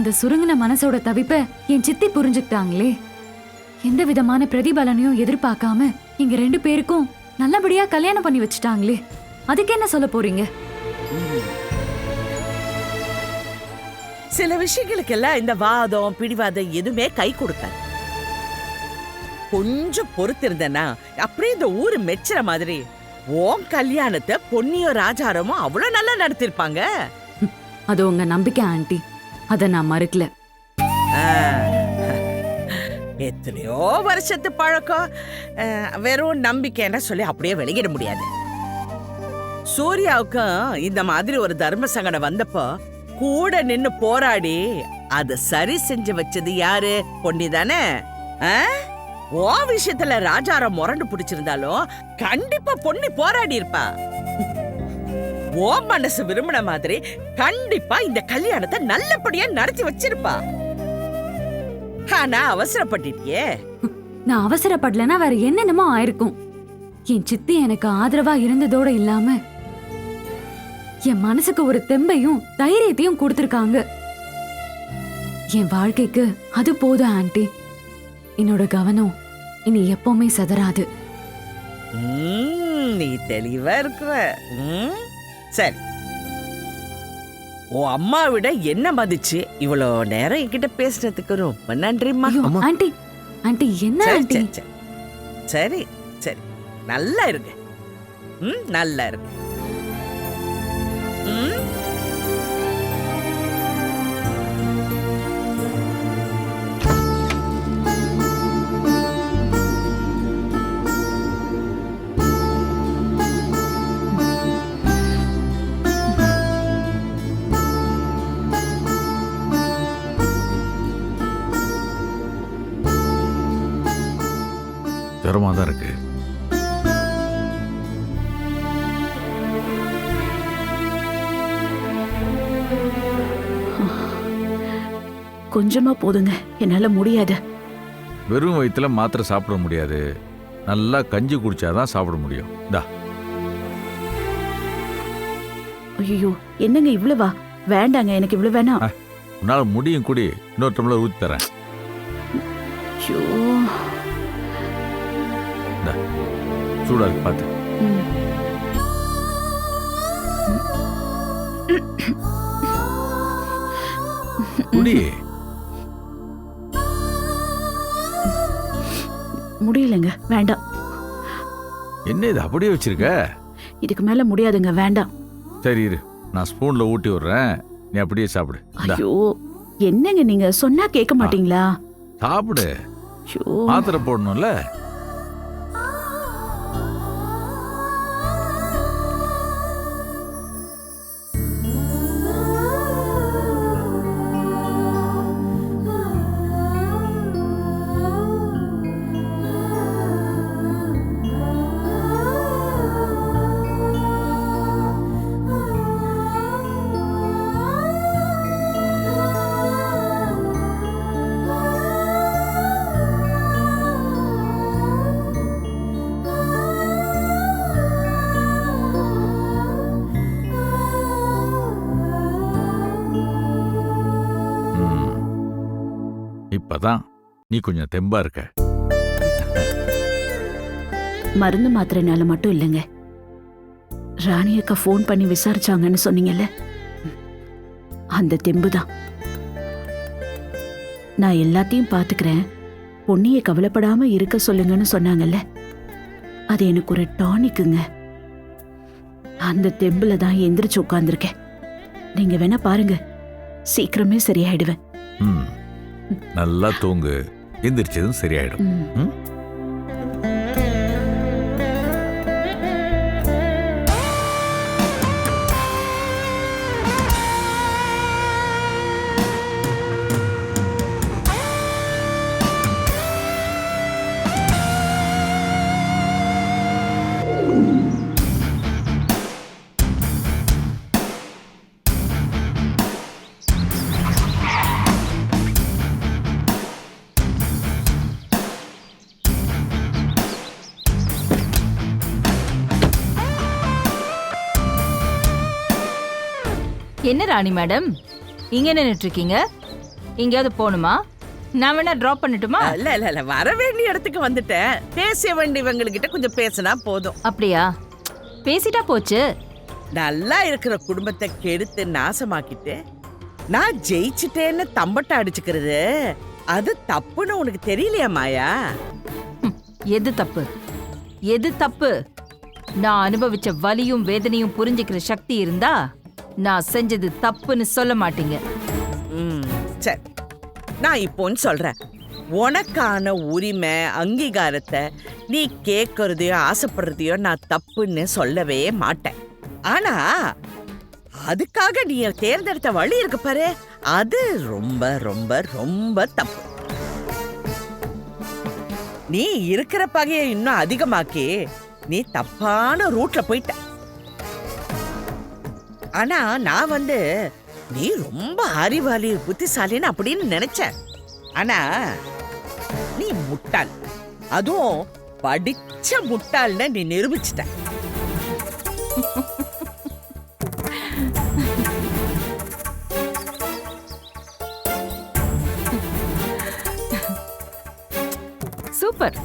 அந்த சுருங்கின மனசோட தவிப்ப என் சித்தி புரிஞ்சுக்கிட்டாங்களே. எந்த விதமான பிரதிபலனையும் எதிர்பார்க்காம இங்க ரெண்டு பேருக்கும் நல்லபடியா கல்யாணம் பண்ணி வச்சுட்டாங்களே. அதுக்கு என்ன சொல்ல போறீங்க? சில விஷயங்களுக்கெல்லாம் இந்த வாதம் பிடிவாதம் எதுவுமே கை கொடுக்காது. கொஞ்சம் பொறுத்திருந்தேன்னா அப்படியே இந்த ஊரு மெச்சுற மாதிரி உன் கல்யாணத்தை பொன்னியும் ராஜாரமும் அவ்வளவு நல்லா நடத்திருப்பாங்க. அது உங்க நம்பிக்கை ஆண்டி. அதை நான் மறுக்கல. ஆ. எத்தனையோ வருஷத்து பழக்கம். வெறும் நம்பிக்கைன்னு சொல்லி அப்படியே வெளியிட முடியாது. சூர்யாவுக்கும் இந்த மாதிரி ஒரு தர்ம சங்கடம் வந்தப்போ கூட நின்னு போராடி அதை சரி செஞ்சு வச்சது யாரு? பொன்னி தானே ஓ விஷயத்துல ராஜாரம் முரண்டு பிடிச்சிருந்தாலும் கண்டிப்பா பொன்னி போராடி இருப்பா. ஓ மனசு விரும்பின மாதிரி கண்டிப்பா இந்த கல்யாணத்தை நல்லபடியா நடத்தி வச்சிருப்பா. ஆனா அவசரப்பட்டுட்டியே. நான் அவசரப்படலனா வேற என்னென்னமோ ஆயிருக்கும். என் சித்தி எனக்கு ஆதரவா இருந்ததோட இல்லாம என் மனசுக்கு ஒரு தெம்பையும் தைரியத்தையும் கொடுத்திருக்காங்க. என் வாழ்க்கைக்கு அது போதும் ஆண்டி. என்னோட கவனம் இனி எப்பவுமே சதறாது. ம், நீ தெளிவா இருக்கிற சரி. உன் அம்மா விட என்ன மதிச்சு இவ்வளோ நேரம் என்கிட்ட பேசுனதுக்கு ரொம்ப நன்றிம்மா. ஆண்டி ஆண்டி என்ன சரி, ஆண்டி? சரி, சரி. சரி. சரி நல்லா இருங்க. ம் நல்லா இருங்க. ம் ஜுரமாக தான் இருக்கு. கொஞ்சமா போதுங்க. என்னால முடியாது. வெறும் வயிற்றுல மாத்திரை சாப்பிட முடியாது. நல்லா கஞ்சி குடிச்சாதான் சாப்பிட முடியும். இந்தா. ஐயோ என்னங்க இவ்வளவா? வேண்டாங்க எனக்கு இவ்வளவு வேணாம். உன்னால் முடியும் குடி. இன்னொரு டம்ளர் ஊற்றி தரேன். ஐயோ. சூடாக இருக்கு பார்த்து. குடி. முடியலங்க வேண்டாம். என்ன இது அப்படியே வச்சிருக்க? இதுக்கு மேல முடியாதுங்க வேண்டாம். சரி இரு நான் ஸ்பூன்ல ஊட்டி விடுறேன். நீ அப்படியே சாப்பிடு. இந்தா. ஐயோ என்னங்க நீங்க? சொன்னா கேட்க மாட்டீங்களா? சாப்பிடு. ஐயோ. மாத்திரை போடணும்ல. இப்பதான் நீ கொஞ்சம் தெம்பா இருக்க. மருந்து மாத்திரைனால மட்டும் இல்லைங்க. ராணி அக்கா ஃபோன் பண்ணி விசாரிச்சாங்கன்னு சொன்னீங்கல்ல? அந்த தெம்பு தான் நான் எல்லாத்தையும் பாத்துக்கிறேன் பொன்னிய கவலைப்படாம இருக்க சொல்லுங்கன்னு சொன்னாங்கல்ல? அது எனக்கு ஒரு டானிக்குங்க. அந்த தெம்புல தான் எந்திரிச்சு உட்கார்ந்திருக்கேன். நீங்க வேணா பாருங்க. சீக்கிரமே சரியாயிடுவேன். நல்லா தூங்கு. எந்திரிச்சதும் சரியாயிடும். ம். என்ன ராணி மேடம்? இங்க நின்னுட்டு இருக்கீங்க எங்கேயாவது போகணுமா? நான் வேணா ட்ராப் பண்ணட்டுமா? இல்ல இல்ல இல்ல. வர வேண்டிய இடத்துக்கு வந்துட்டேன். பேச வேண்டியவங்ககிட்ட கொஞ்சம் பேசினா போதும். அப்படியா? பேசிட்டா போச்சு. நல்லா இருக்கிற குடும்பத்தை கெடுத்து நாசமாக்கிட்டு நான் ஜெயிச்சிட்டேன்னு தம்பட்ட அடிச்சுக்கிறது அது தப்புன்னு உனக்கு தெரியலையா மாயா? எது தப்பு? எது தப்பு? நான் அனுபவிச்ச வலியும் வேதனையும் புரிஞ்சுக்கிற சக்தி இருந்தா நான் செஞ்சது தப்புன்னு சொல்ல மாட்டீங்க. ம், சரி நான் இப்போன்னு சொல்றேன். உனக்கான உரிமை அங்கீகாரத்தை நீ கேட்கறதையோ ஆசைப்படுறதையோ நான் தப்புன்னு சொல்லவே மாட்டேன். ஆனா அதுக்காக நீ தேர்ந்தெடுத்த வழி இருக்கு பாரு. அது ரொம்ப ரொம்ப ரொம்ப தப்பு. நீ இருக்கிற பகையை இன்னும் அதிகமாக்கி நீ தப்பான ரூட்ல போயிட்ட. ஆனா நான் வந்து நீ ரொம்ப அறிவாளி புத்திசாலின்னு அப்படின்னு நினைச்சேன். ஆனா நீ முட்டாள். அதுவும் படிச்ச முட்டாள்னு நீ நிரூபிச்சிட்ட. சூப்பர்.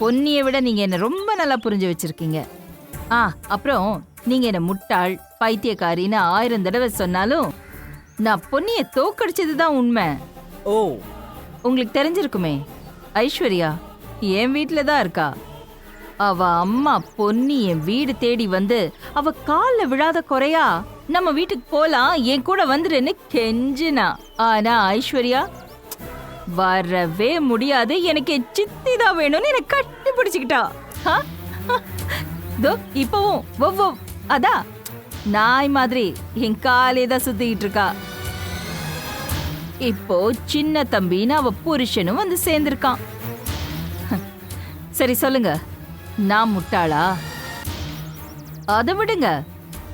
பொன்னியை விட நீங்க என்ன ரொம்ப நல்லா புரிஞ்சு வச்சிருக்கீங்க. ஆ அப்புறம் நீங்க என்ன முட்டாள் பைத்தியக்காரின்னு ஆயிரம் தடவை சொன்னாலும் நான் பொன்னியை தோக்கடிச்சது தான் உண்மை. ஓ. உங்களுக்கு தெரிஞ்சிருக்குமே ஐஸ்வர்யா என் வீட்ல தான் இருக்கா. அவ அம்மா பொன்னி என் வீடு தேடி வந்து அவ கால்ல விழாத குறையா நம்ம வீட்டுக்கு போலாம் என் கூட வந்துடுன்னு கெஞ்சினா. ஆனா ஐஸ்வர்யா வரவே முடியாது எனக்கு என் சித்தி தான் வேணும்னு என்னை கட்டி பிடிச்சுக்கிட்டா இப்பவும் வவ் வவ். அதான் நாய் மாதிரி என் காலே தான் சுத்திக்கிட்டு இருக்கா. இப்போ சின்ன தம்பின்னு அவ புருஷனும் வந்து சேர்ந்திருக்கான். சரி சொல்லுங்க. நான் முட்டாளா? அதை விடுங்க.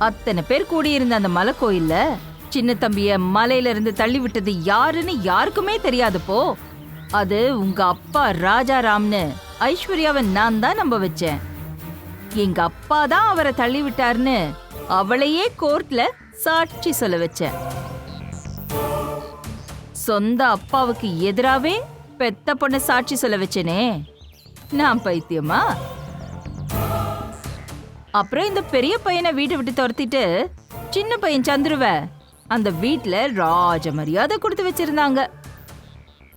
அத்தனை பேர் கூடியிருந்த அந்த மலை கோயில்ல சின்ன தம்பிய மலையில இருந்து தள்ளி விட்டது யாருன்னு யாருக்குமே தெரியாது போ. அது உங்க அப்பா ராஜாராம்னு ஐஸ்வர்யாவை நான் தான் நம்ப வச்சேன். எங்க அப்பா தான் அவரை தள்ளி விட்டார்னு அவளையே கோர்ட்ல சாட்சி சொல்ல வச்சேன். சொந்த அப்பாவுக்கு எதிராவே பெத்த பொண்ண சாட்சி சொல்ல வச்சேனே. நான் பைத்தியமா? அப்புறம் இந்த பெரிய பையனை வீட்டை விட்டு துரத்திட்டு சின்ன பையன் சந்துருவ அந்த வீட்டில் ராஜ மரியாதை கொடுத்து வச்சிருந்தாங்க.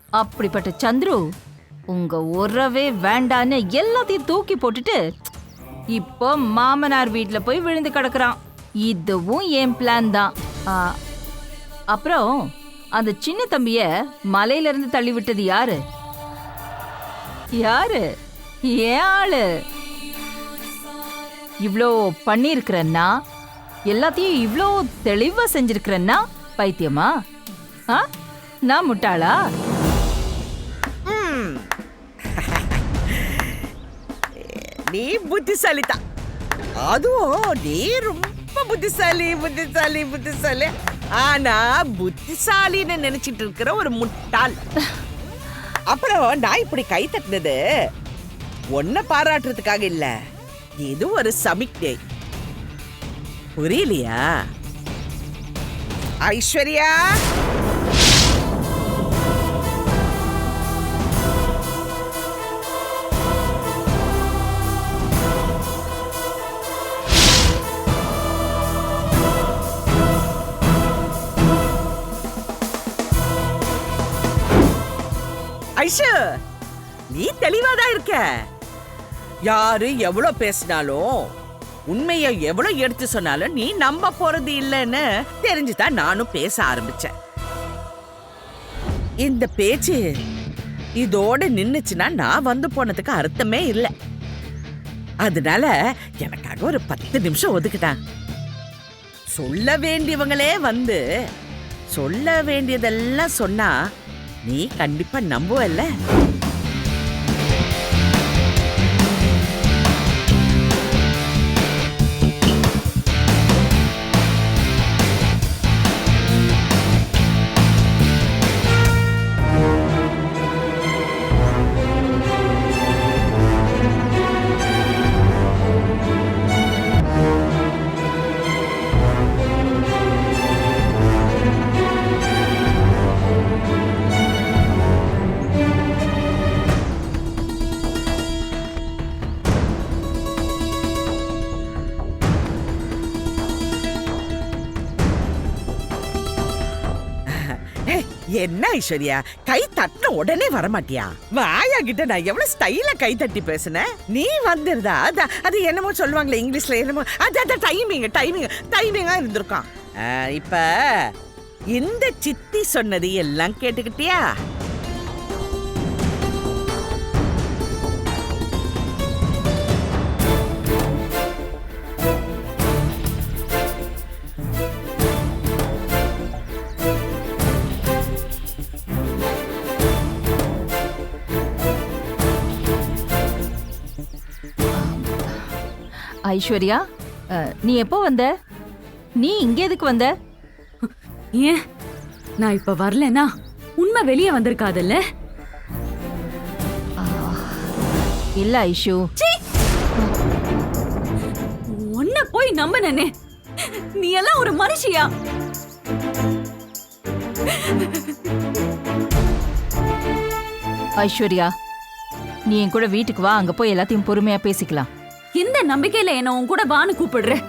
அப்படிப்பட்ட சந்துரு உங்க உறவே வேண்டான்னு எல்லாத்தையும் தூக்கி போட்டுட்டு இப்போ மாமனார் வீட்டில் போய் விழுந்து கிடக்குறான். இதுவும் என் பிளான் தான். ஆ, அப்புறம் அந்த சின்ன தம்பிய மலையிலிருந்து தள்ளி விட்டது யாரு? யாரு? ஏன் ஆளு. இவ்வளோ பண்ணியிருக்கிறன்னா? எல்லாத்தையும் இவ்வளோ தெளிவாக செஞ்சிருக்கிறன்னா? பைத்தியமா? ஆ நான் முட்டாளா? நீ புத்திசாலி தான் அதுவும் நீ ரொம்ப புத்திசாலி புத்திசாலி புத்திசாலி. ஆனா புத்திசாலின்னு நினைச்சிட்டு இருக்கிற ஒரு முட்டாள். அப்புறம் நான் இப்படி கை தட்டினது ஒன்ன பாராட்டுறதுக்காக இல்ல. இது ஒரு சமிக்ஞை. புரியலையா? ஐஸ்வர்யா? ஐஷு நீ தெளிவாதான் இருக்க. யாரு எவ்வளவு பேசினாலும் உண்மையை எவ்வளவு எடுத்து சொன்னாலும் நீ நம்ப போறது இல்லைன்னு தெரிஞ்சுதான் நானும் பேச ஆரம்பிச்சேன். இந்த பேச்சு இதோட நின்னுச்சுன்னா நான் வந்து போனதுக்கு அர்த்தமே இல்லை. அதனால எனக்காக ஒரு பத்து நிமிஷம் ஒதுக்கிட்டான். சொல்ல வேண்டியவங்களே வந்து சொல்ல வேண்டியதெல்லாம் சொன்னா நீ கண்டிப்பா நம்புவல்ல. என்ன ஐஸ்வர்யா? கை தட்டின உடனே வரமாட்டியா? வாயா கிட்ட நான் எவ்வளவு ஸ்டைலா கை தட்டி பேசுனேன் நீ வந்திருந்தா அது அது என்னமோ சொல்லுவாங்களே இங்கிலீஷ்ல என்னமோ? அது அது டைமிங் டைமிங் டைமிங்கா இருந்திருக்கான் இப்ப இந்த சித்தி சொன்னது எல்லாம் கேட்டுக்கிட்டியா? ஐஸ்வர்யா நீ எப்போ வந்த? நீ இங்க எதுக்கு வந்த? ஏன்? நான் இப்ப வரலனா? உண்மை வெளியே வந்திருக்காதுல்ல? இல்ல ஐஷு. உன்னை போய் நம்பினே நீ எல்லாம் ஒரு மனுஷியா? ஐஸ்வர்யா நீ என் கூட வீட்டுக்கு வா அங்க போய் எல்லாத்தையும் பொறுமையா பேசிக்கலாம். நம்பிக்கையில என்ன உன் கூட வான்னு கூப்பிடுறேன்.